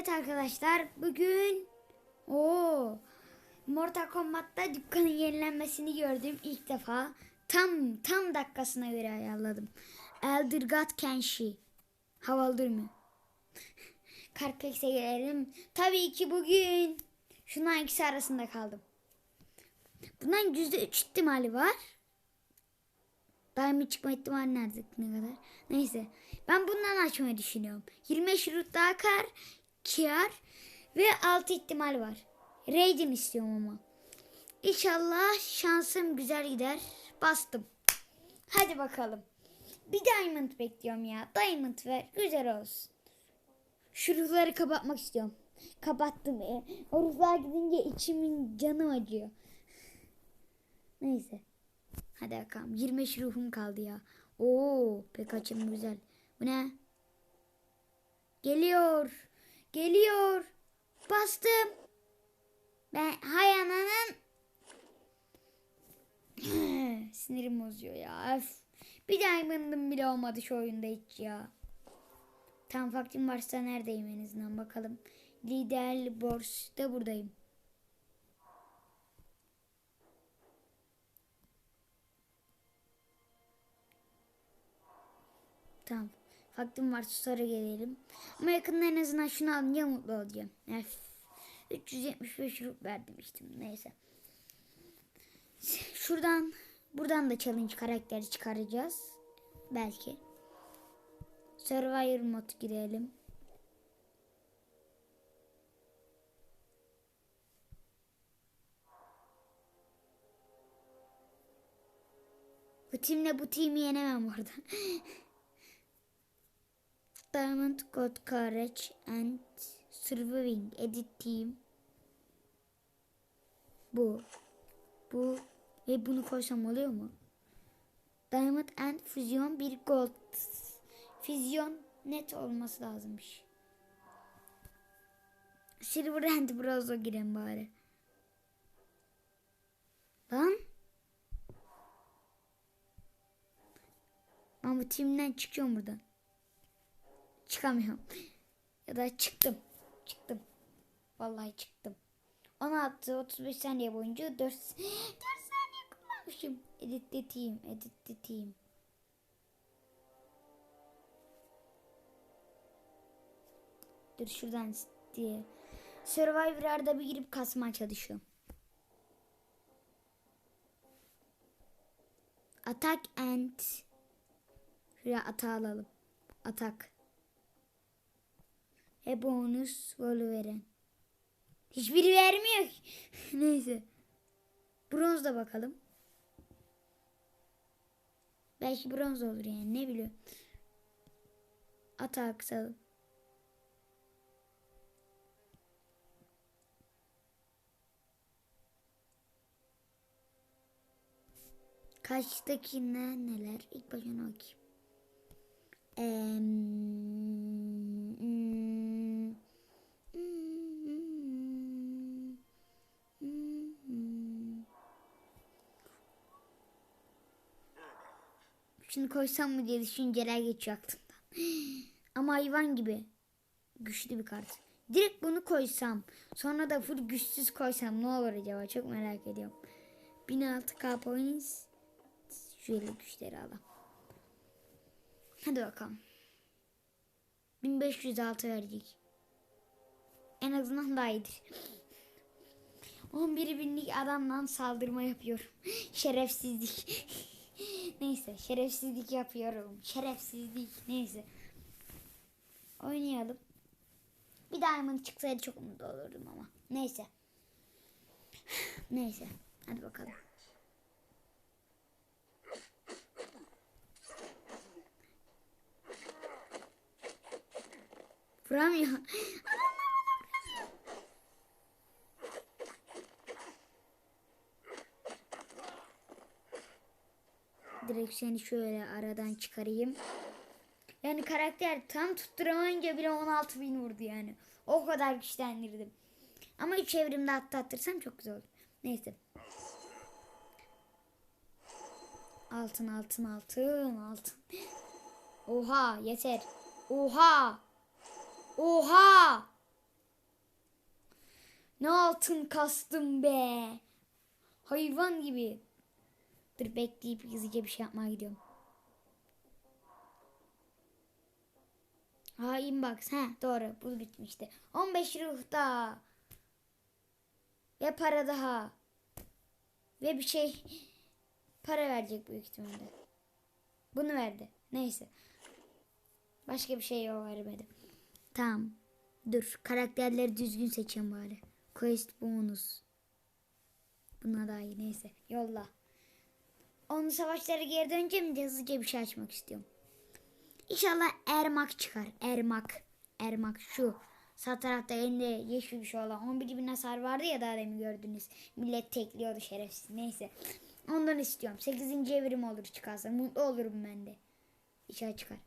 Evet arkadaşlar bugün o Mortal Kombat'ta dükkanın yenilenmesini gördüm ilk defa. Tam tam dakikasına göre ayarladım. Elder God Kenshi. Havalı durmuyor. Karplex'e gelelim. Tabii ki bugün şundan ikisi arasında kaldım. Bundan yüzde üç ihtimali var. Daimi çıkma ihtimali nerede ne kadar? Neyse. Ben bundan açmayı düşünüyorum. 25 şurut daha kar, kar ve 6 ihtimal var. Raiden istiyorum ama. İnşallah şansım güzel gider. Bastım. Hadi bakalım. Bir diamond bekliyorum ya. Diamond ver. Güzel olsun. Şu ruhları kapatmak istiyorum. Kapattım. E, o ruhlar gidince içimin canı acıyor. Neyse. Hadi bakalım. 25 ruhum kaldı ya. Oo, pek açım güzel. Bu ne? Geliyor. Geliyor. Bastım. Ben hay ananın. Sinirim bozuyor ya. Öf. Bir diamond'ım bile olmadı şu oyunda hiç ya. Tam vaktim varsa neredeyim en azından bakalım. Lider borçta buradayım. Tamam. Vaktim varsa sonra gelelim. Ama yakında en azından şunu alınca mutlu olacağım. Öf. 375 rup verdim işte. Neyse. Şuradan buradan da challenge karakteri çıkaracağız. Belki. Survivor mod girelim. Bu timle bu timi yenemem orada. Diamond God Courage and Surviving Edit Team. Bu. Bu. Ve bunu koysam oluyor mu? Diamond and Fusion bir Gold. Füzyon net olması lazımmış. Silver and Bronze'a giren bari. Lan. Ben bu timden çıkıyorum buradan. Çıkamıyorum. Ya da çıktım. Çıktım. Vallahi çıktım. 16 35 saniye boyunca 4 4 saniye kullanmışım. Editleteyim, editleteyim. Dur şuradan diye. Survivor'da bir girip kasmaya çalışıyorum. Attack and Şuraya ata alalım. Atak. Ve bonus volü veren. Hiçbiri vermiyor. Neyse. Bronz da bakalım. Belki bronz olur yani ne biliyorum. Ata kısalım. Karşıdaki ne neler? İlk başına okuyayım. Eee, hmm, hmm, hmm. Şunu koysam mı diye düşünceler geçiyor aklımdan. Ama hayvan gibi güçlü bir kart. Direkt bunu koysam sonra da full güçsüz koysam ne olur acaba çok merak ediyorum. 1006k points şöyle güçleri alalım. Hadi bakalım. 1506 verecek. En azından daha iyidir. 11 binlik adamdan saldırma yapıyorum. Şerefsizlik. Neyse şerefsizlik yapıyorum. Şerefsizlik. Neyse. Oynayalım. Bir diamond çıksaydı çok mutlu olurdum ama. Neyse. Neyse. Hadi bakalım. Vuramıyor. Direkt seni şöyle aradan çıkarayım. Yani karakter tam tutturamayınca bile 16 bin vurdu yani. O kadar güçlendirdim. Ama 3 evrimde atlatırsam çok güzel olur. Neyse. Altın altın altın altın. Oha yeter. Oha. Oha! Ne altın kastım be. Hayvan gibi. Dur bekleyip hızlıca bir şey yapmaya gidiyorum. Ha inbox. Ha doğru. Bu bitmişti. 15 ruh daha. Ve para daha. Ve bir şey para verecek büyük ihtimalle. Bunu verdi. Neyse. Başka bir şey yok vermedi. Tamam. Dur. Karakterleri düzgün seçeyim bari. Quest bonus. Buna daha iyi. Neyse. Yolla. Onun savaşları geri dönünce mi de hızlıca bir şey açmak istiyorum. İnşallah Ermak çıkar. Ermak. Ermak şu. Sağ tarafta elinde yeşil bir şey olan 11 bin hasar vardı ya daha demin gördünüz. Millet tekliyordu şerefsiz. Neyse. Ondan istiyorum. 8. evrim olur çıkarsa. Mutlu olurum ben de. İşe çıkar.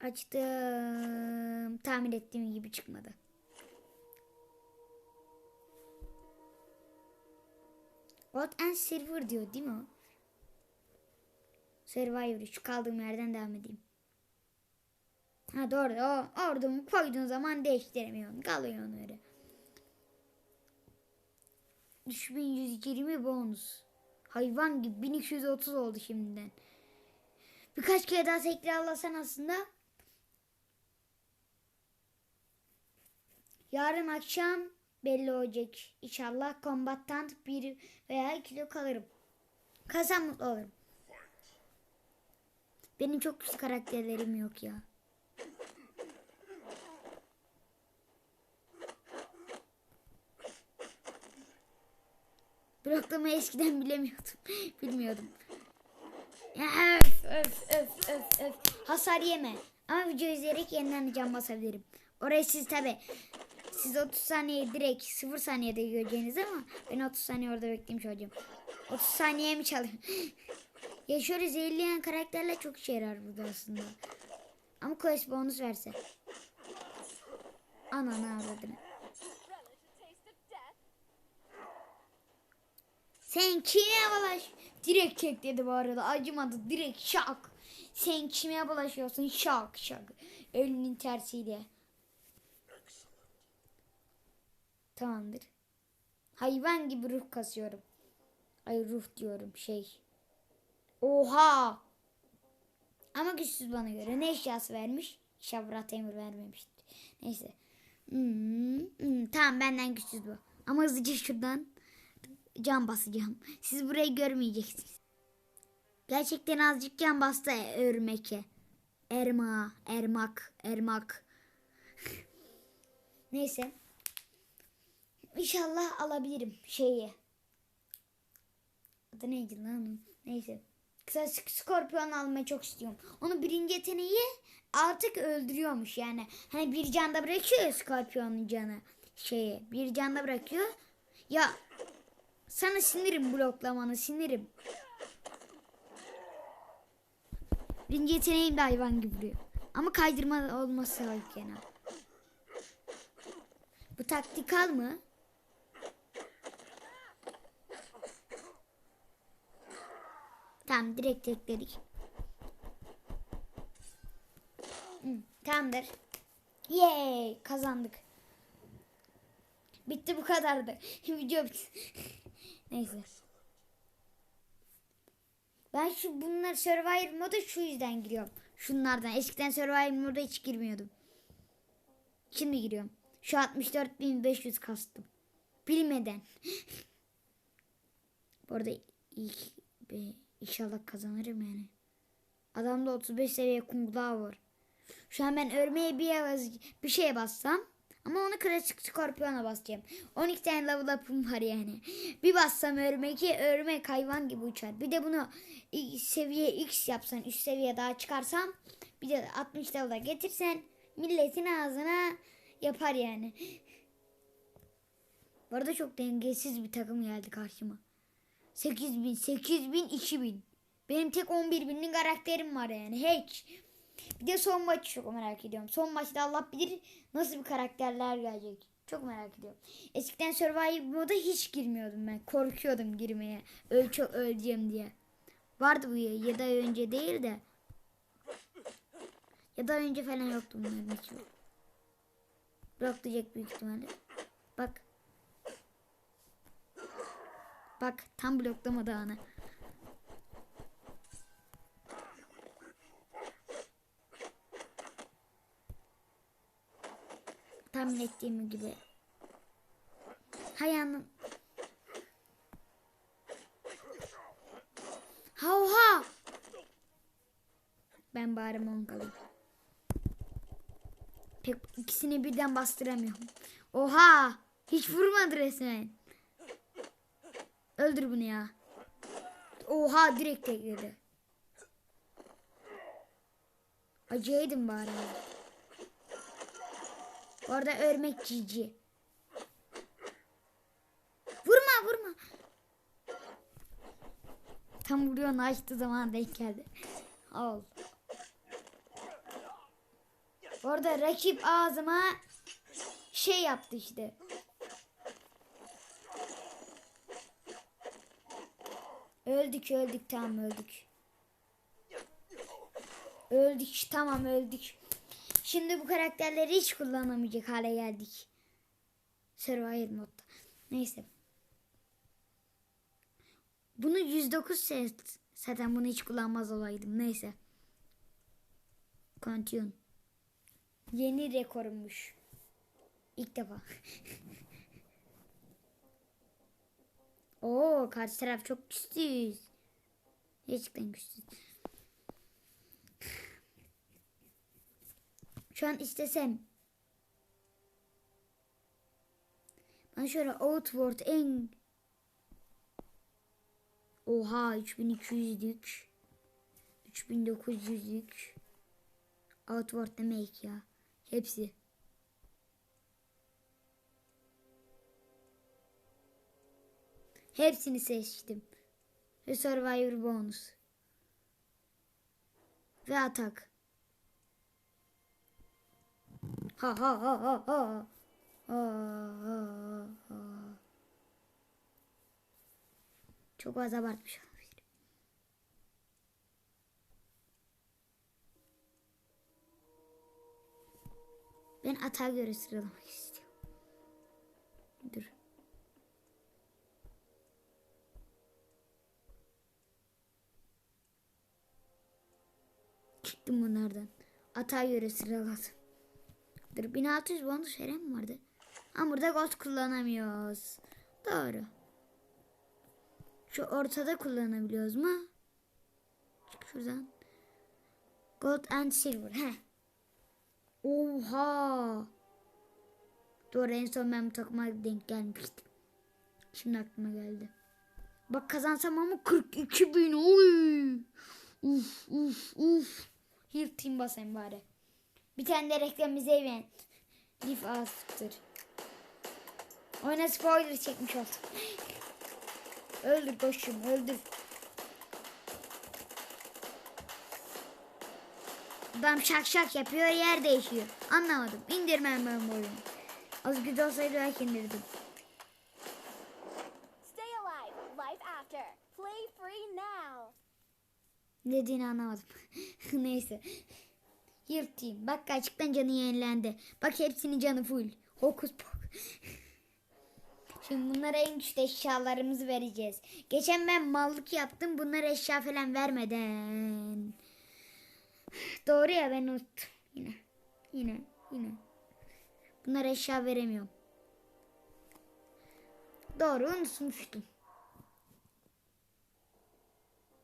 Açtım. Tahmin ettiğim gibi çıkmadı. Gold and Silver diyor değil mi o? Survivor şu kaldığım yerden devam edeyim. Ha doğru o ordumu koyduğun zaman değiştiremiyorsun. Kalıyor öyle. 3120 bonus. Hayvan gibi 1230 oldu şimdiden. Birkaç kere daha tekrarlasan aslında. Yarın akşam belli olacak. İnşallah kombattan bir veya kilo kalırım. Kazan mutlu olurum. Benim çok güçlü karakterlerim yok ya. Bloklamayı eskiden bilemiyordum. Bilmiyordum. Öf öf öf öf öf. Hasar yeme. Ama video izleyerek yeniden can basabilirim. Orayı siz tabi siz 30 saniye direkt 0 saniyede göreceğiniz ama ben 30 saniye orada beklemiş olacağım. 30 saniye mi çalayım? ya şöyle zehirleyen karakterler çok işe yarar burada aslında. Ama quest bonus verse. Ananı avradını. Sen kime bulaş? Direkt çek dedi bu arada. Acımadı. Direkt şak. Sen kime bulaşıyorsun? Şak şak. Elinin tersiyle. Tamamdır. Hayvan gibi ruh kasıyorum. Ay ruh diyorum şey. Oha. Ama güçsüz bana göre. Ne eşyası vermiş? Şavrat emir vermemişti. Neyse. Hmm, hmm, tamam benden güçsüz bu. Ama hızlıca şuradan can basacağım. Siz burayı görmeyeceksiniz. Gerçekten azıcık can bastı örmeke. Erma, ermak, ermak. Neyse. İnşallah alabilirim şeyi. Adı neydi lan? Neyse. Kısa skorpiyon almayı çok istiyorum. Onun birinci yeteneği artık öldürüyormuş yani. Hani bir canda bırakıyor ya skorpiyonun canı. Şeyi bir canda bırakıyor. Ya sana sinirim bloklamanı sinirim. Birinci yeteneğim de hayvan gibi vuruyor. Ama kaydırma olması yok gene. Bu taktikal mı? Tamam direkt tekledik. Hı, tamamdır. Yay kazandık. Bitti bu kadardı. Video bitti. Neyse. Ben şu bunlar Survivor moda şu yüzden giriyorum. Şunlardan. Eskiden Survivor moda hiç girmiyordum. Şimdi giriyorum. Şu 64.500 kastım. Bilmeden. Bu arada ilk be, inşallah kazanırım yani. Adamda 35 seviye kungla var. Şu an ben örmeye bir, bir şeye bassam ama onu klasik skorpiyona basacağım. 12 tane level up'ım var yani. Bir bassam örmeği örmek hayvan gibi uçar. Bir de bunu seviye X yapsan üst seviye daha çıkarsam bir de 60 level'a getirsen milletin ağzına yapar yani. Bu arada çok dengesiz bir takım geldi karşıma. 8000, 8000, 2000. Benim tek 11 binlik karakterim var yani. Hiç. Bir de son maçı çok merak ediyorum. Son maçta Allah bilir nasıl bir karakterler gelecek. Çok merak ediyorum. Eskiden Survivor moda hiç girmiyordum ben. Korkuyordum girmeye. Öl çok öleceğim diye. Vardı bu ya. 7 ay önce değil de. Ya da önce falan yoktu bunların hiç yok. Bloklayacak büyük ihtimalle. Bak. Bak tam bloklamadı anı. Tahmin ettiğim gibi. Hayanım. Havha. Ben bari monk alayım. Pek ikisini birden bastıramıyorum. Oha! Hiç vurmadı resmen. Öldür bunu ya. Oha direkt tekledi. Acıydım bari. Bu arada örmek cici. Vurma vurma. Tam vuruyor açtığı zaman denk geldi. Al. Orada rakip ağzıma şey yaptı işte. Öldük öldük tamam öldük. Öldük tamam öldük. Şimdi bu karakterleri hiç kullanamayacak hale geldik. Survivor modda. Neyse. Bunu 109 set. Zaten bunu hiç kullanmaz olaydım. Neyse. Continue. Yeni rekorummuş. İlk defa. Oo karşı taraf çok güçsüz. Gerçekten güçsüz. Şu an istesem. Ben şöyle Outward en Oha 3200'lük 3900'lük Outward demek ya. Hepsi. Hepsini seçtim. Ve Survivor bonus. Ve atak. Ha ha ha ha ha. Ha, ha, ha. Çok fazla abartmış olabilir. Ben atağa göre sıralamak istiyorum. Çıktım bunlardan. Atağa göre sıraladım. Dur 1600 bonus veren mi vardı? Ama burada gold kullanamıyoruz. Doğru. Şu ortada kullanabiliyoruz mu? Çık şuradan. Gold and silver. He. Oha. Doğru en son ben takıma denk gelmiştim. Şimdi aklıma geldi. Bak kazansam ama 42 bin. Oy. Uf uf uf. Heal team basayım bari. Bir tane de reklamımızı evin. Leaf Ask'tır. Oyuna spoiler çekmiş oldum. öldür koşum öldür. Adam şak şak yapıyor yer değişiyor. Anlamadım. İndirmem ben bu oyunu. Az güzel olsaydı belki indirdim. Stay alive. Life after. Play free now. Ne dediğini anlamadım. Neyse. Yırtayım. Bak gerçekten canı yenilendi. Bak hepsinin canı full. Hokus pokus. Şimdi bunlara en güçlü eşyalarımızı vereceğiz. Geçen ben mallık yaptım. Bunlara eşya falan vermeden. Doğru ya ben unuttum. Yine. Yine. Yine. Bunlara eşya veremiyorum. Doğru unutmuştum.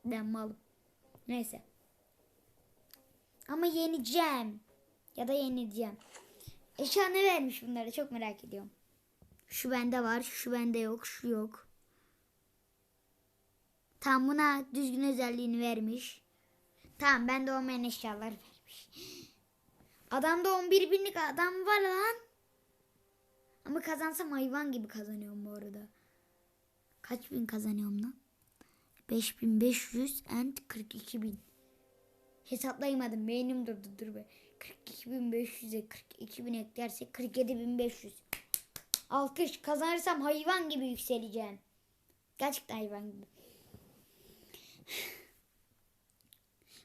Ben malım. Neyse. Ama yeneceğim. Ya da yeneceğim. Eşya ne vermiş bunlara çok merak ediyorum. Şu bende var, şu bende yok, şu yok. Tam buna düzgün özelliğini vermiş. Tamam bende olmayan eşyalar vermiş. Adamda 11 binlik adam var lan. Ama kazansam hayvan gibi kazanıyorum bu arada. Kaç bin kazanıyorum lan? 5500 and 42 bin. Hesaplayamadım. Beynim durdu. Dur be. 42.500'e 42.000 eklersek 47.500. Alkış. Kazanırsam hayvan gibi yükseleceğim. Gerçekten hayvan gibi.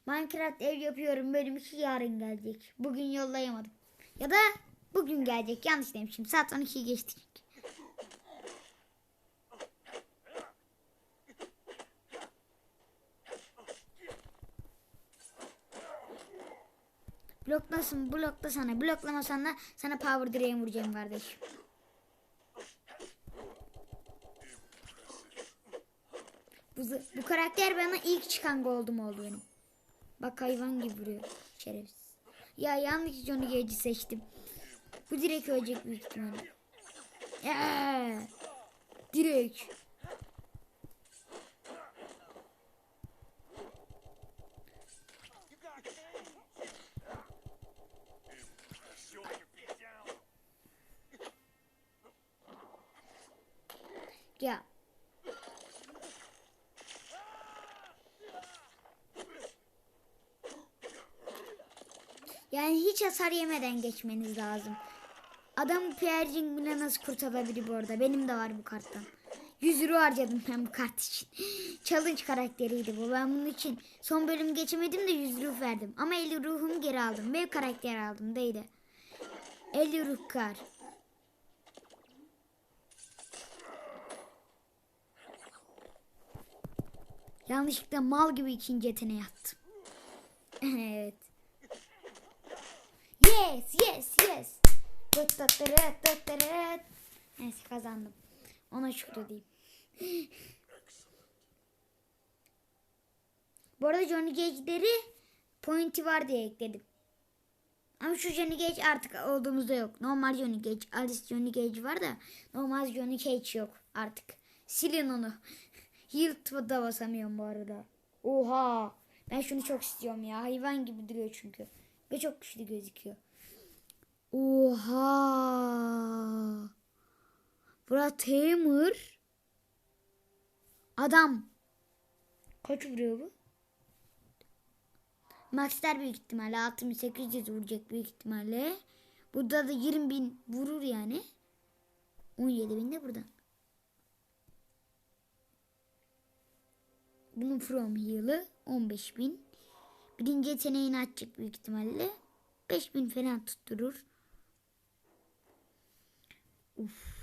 Minecraft ev yapıyorum. Bölüm 2 yarın gelecek. Bugün yollayamadım. Ya da Bugün gelecek. Yanlış demişim. Saat 12'yi geçtik. Bloklasın, blokla sana. Bloklamasan da sana power direğe vuracağım kardeşim. Bu, bu karakter bana ilk çıkan gold'um oldu benim. Bak hayvan gibi vuruyor. Şerefsiz. Ya yanlış Johnny Cage'i seçtim. Bu direkt ölecek büyük ihtimalle. Ya, direkt. Ya. Yani hiç hasar yemeden geçmeniz lazım. Adam Pierre'cin bile nasıl kurtarabilir bu arada. Benim de var bu karttan. 100 euro harcadım ben bu kart için. Challenge karakteriydi bu. Ben bunun için son bölüm geçemedim de 100 ruh verdim. Ama 50 ruhumu geri aldım. Ve karakter aldım değil. 50 ruh kar. Yanlışlıkla mal gibi ikinci yeteneğe attım. evet. Yes, yes, yes. Neyse kazandım. Ona şükredeyim. Bu arada Johnny Cage'leri pointi var diye ekledim. Ama şu Johnny Cage artık olduğumuzda yok. Normal Johnny Cage, Alice Johnny Cage var da normal Johnny Cage yok artık. Silin onu. Heal da basamıyorum bu arada. Oha. Ben şunu çok istiyorum ya. Hayvan gibi duruyor çünkü. Ve çok güçlü gözüküyor. Oha. Bura Tamer. Adam. Kaç vuruyor bu? Maxler büyük ihtimalle 6800 vuracak büyük ihtimalle. Burada da 20 bin vurur yani. 17 bin de buradan. Bunun from heal'ı 15 bin. Birinci yeteneğini açacak büyük ihtimalle. 5 bin falan tutturur. Uf.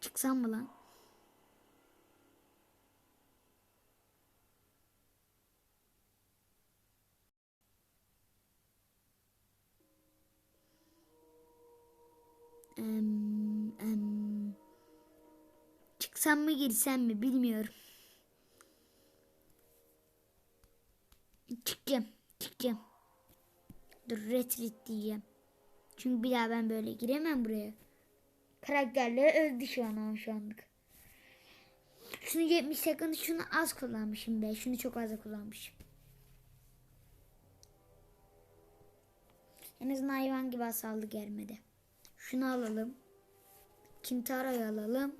Çıksam mı lan? Em, em. Çıksam mı girsem mi bilmiyorum. Çıkacağım. Çıkacağım. Dur retreat diyeceğim. Çünkü bir daha ben böyle giremem buraya. Karakterler öldü şu an ama şu. Şunu 70 second şunu az kullanmışım be. Şunu çok az kullanmışım. En azından hayvan gibi asaldı gelmedi. Şunu alalım. Kintara'yı alalım.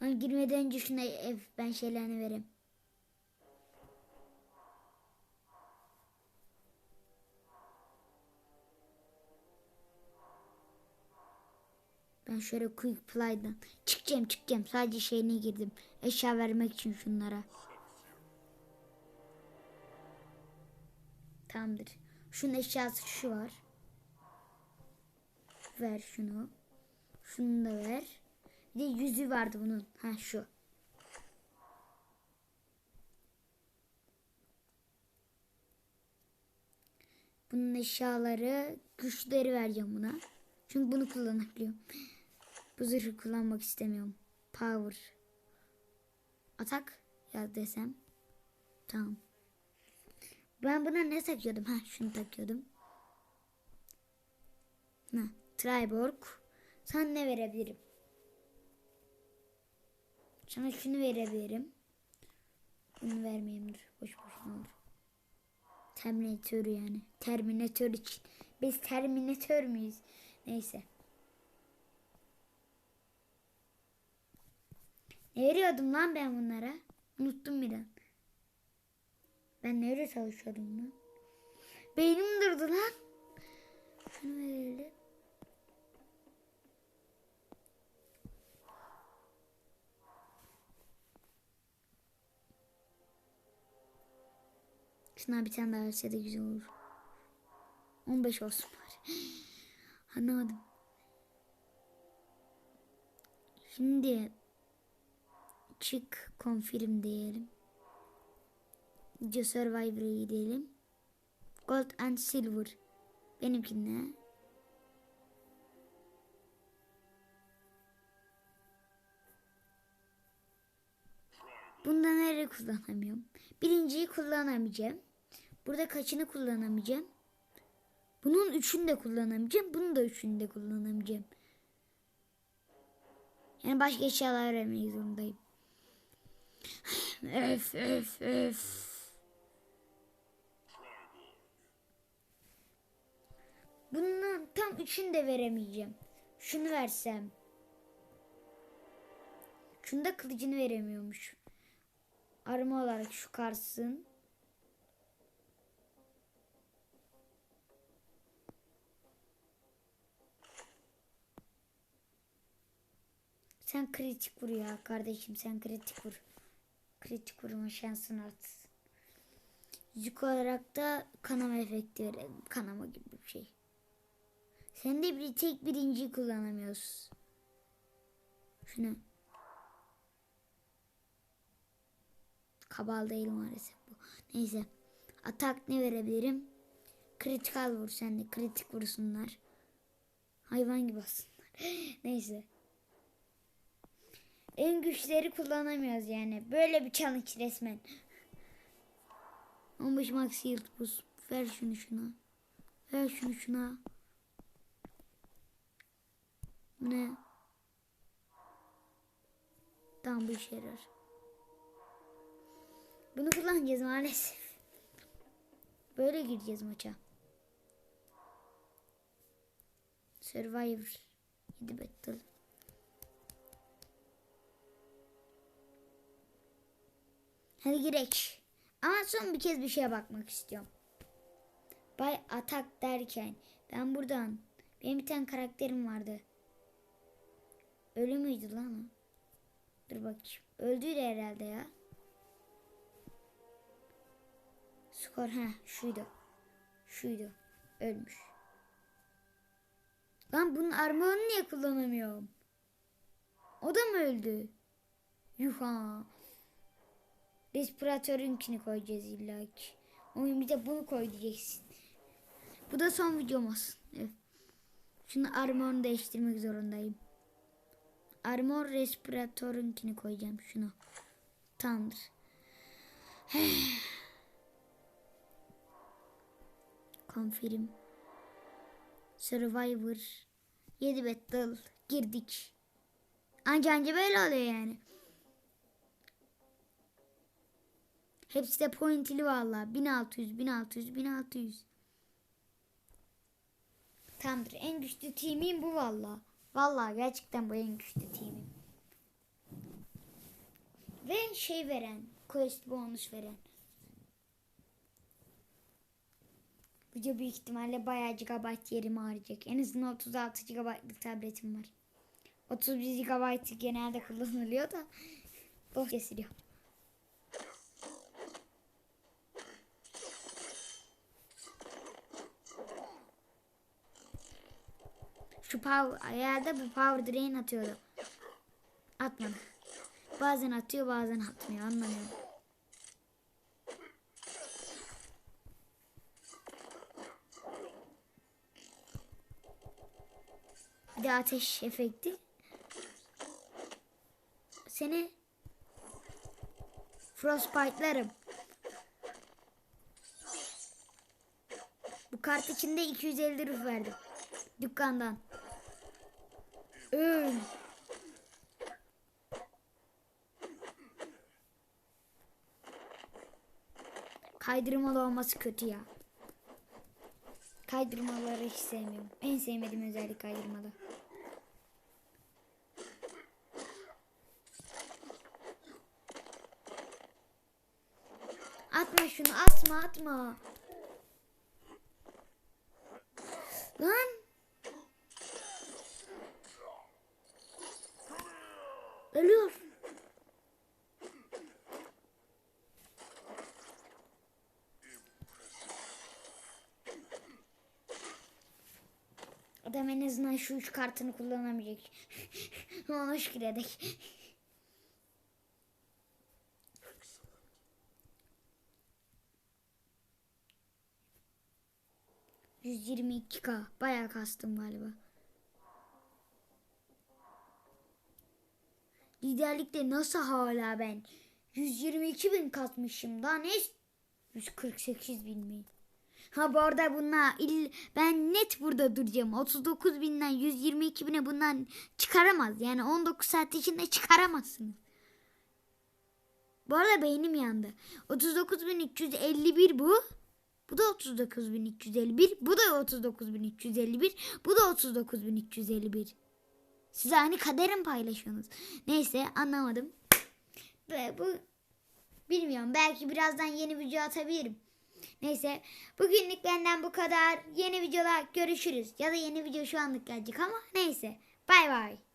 Hani girmeden önce şuna ev ben şeylerini vereyim. Ben şöyle quick fly'dan çıkacağım çıkacağım. Sadece şeyine girdim. Eşya vermek için şunlara. Tamamdır. Şunun eşyası şu var. Ver şunu. Şunu da ver. Bir de yüzü vardı bunun. Ha şu. Bunun eşyaları, güçleri vereceğim buna. Çünkü bunu kullanabiliyorum. Bu zırhı kullanmak istemiyorum. Power. Atak ya desem. Tamam. Ben buna ne takıyordum? Ha şunu takıyordum. Ha, Triborg. Sana ne verebilirim? Sana şunu verebilirim. Bunu vermeyeyim dur. Boş boşuna olur. Terminator yani. Terminator için. Biz Terminator muyuz? Neyse. Ne veriyordum lan ben bunlara? Unuttum bir an. Ben nerede çalışıyordum lan? Beynim durdu lan. Şunu verelim. Şuna bir tane daha verse de güzel olur. 15 olsun bari. Anlamadım. Şimdi çık confirm diyelim. Video Survivor'a gidelim. Gold and Silver. Benimki ne? Bunda nereye kullanamıyorum? Birinciyi kullanamayacağım. Burada kaçını kullanamayacağım? Bunun üçünü de kullanamayacağım. Bunun da üçünü de kullanamayacağım. Yani başka eşyalar vermek zorundayım. öf öf öf. Bunun tam üçünü de veremeyeceğim. Şunu versem. Şunu da kılıcını veremiyormuş. Arma olarak şu karsın. Sen kritik vur ya kardeşim sen kritik vur. Kritik vurma şansını at. Yüzük olarak da kanama efekti verelim. Kanama gibi bir şey. Sen de bir tek birinciyi kullanamıyorsun. Şunu. Kabal değil maalesef bu. Neyse. Atak ne verebilirim? Kritikal vur sen de. Kritik vursunlar. Hayvan gibi aslında. Neyse. En güçleri kullanamıyoruz yani. Böyle bir challenge resmen. 15 max yield boost. Ver şunu şuna. Ver şunu şuna. Ne? Tamam bu işe yarar. Bunu kullanacağız maalesef. Böyle gireceğiz maça. Survivor 7 battle. Hadi girek. Ama son bir kez bir şeye bakmak istiyorum. Bay atak derken ben buradan benim bir tane karakterim vardı. Ölü müydü lan o? Dur bakayım. Öldüydü herhalde ya. Skor ha şuydu. Şuydu. Ölmüş. Lan bunun armağanını niye kullanamıyorum? O da mı öldü? Yuha. Respiratörünkini koyacağız illa ki. Oyun bir de bunu koy diyeceksin. Bu da son videom olsun. Evet. Şunu armorunu değiştirmek zorundayım. Armor respiratörünkini koyacağım şunu. Tamamdır. Confirm. Survivor. 7 battle. Girdik. Anca anca böyle oluyor yani. Hepsi de pointli valla. 1600, 1600, 1600. Tamamdır. En güçlü team'im bu valla. Valla gerçekten bu en güçlü team'im. Ve şey veren. Quest bonus veren. Video büyük ihtimalle bayağı GB yerimi harcayacak. En azından 36 GB'lık tabletim var. 31 GB genelde kullanılıyor da boş kesiliyor. Şu power, ayarda bu power drain atıyordu. Atmadı. Bazen atıyor bazen atmıyor anlamıyorum. Bir de ateş efekti. Seni frostbite'larım. Bu kart içinde 250 ruh verdim. Dükkandan. Öl. Kaydırmalı olması kötü ya. Kaydırmaları hiç sevmiyorum. En sevmediğim özellik kaydırmalı. Atma şunu atma atma. Lan Adam en azından şu üç kartını kullanamayacak. Ona şükür edek. ...122k. Bayağı kastım galiba. Liderlikte nasıl hala ben? 122 bin katmışım. Daha ne? 148 bin mi? Ha bu arada bunlar il, ben net burada duracağım. 39 binden 122 bine bundan çıkaramaz. Yani 19 saat içinde çıkaramazsınız. Bu arada beynim yandı. 39.351 bu. Bu da 39.351. Bu da 39.351. Bu da 39.351. Siz aynı kaderi mi paylaşıyorsunuz? Neyse anlamadım. Ve bu bilmiyorum. Belki birazdan yeni video atabilirim. Neyse bugünlük benden bu kadar. Yeni videoda görüşürüz. Ya da yeni video şu anlık gelecek ama neyse. Bay bay.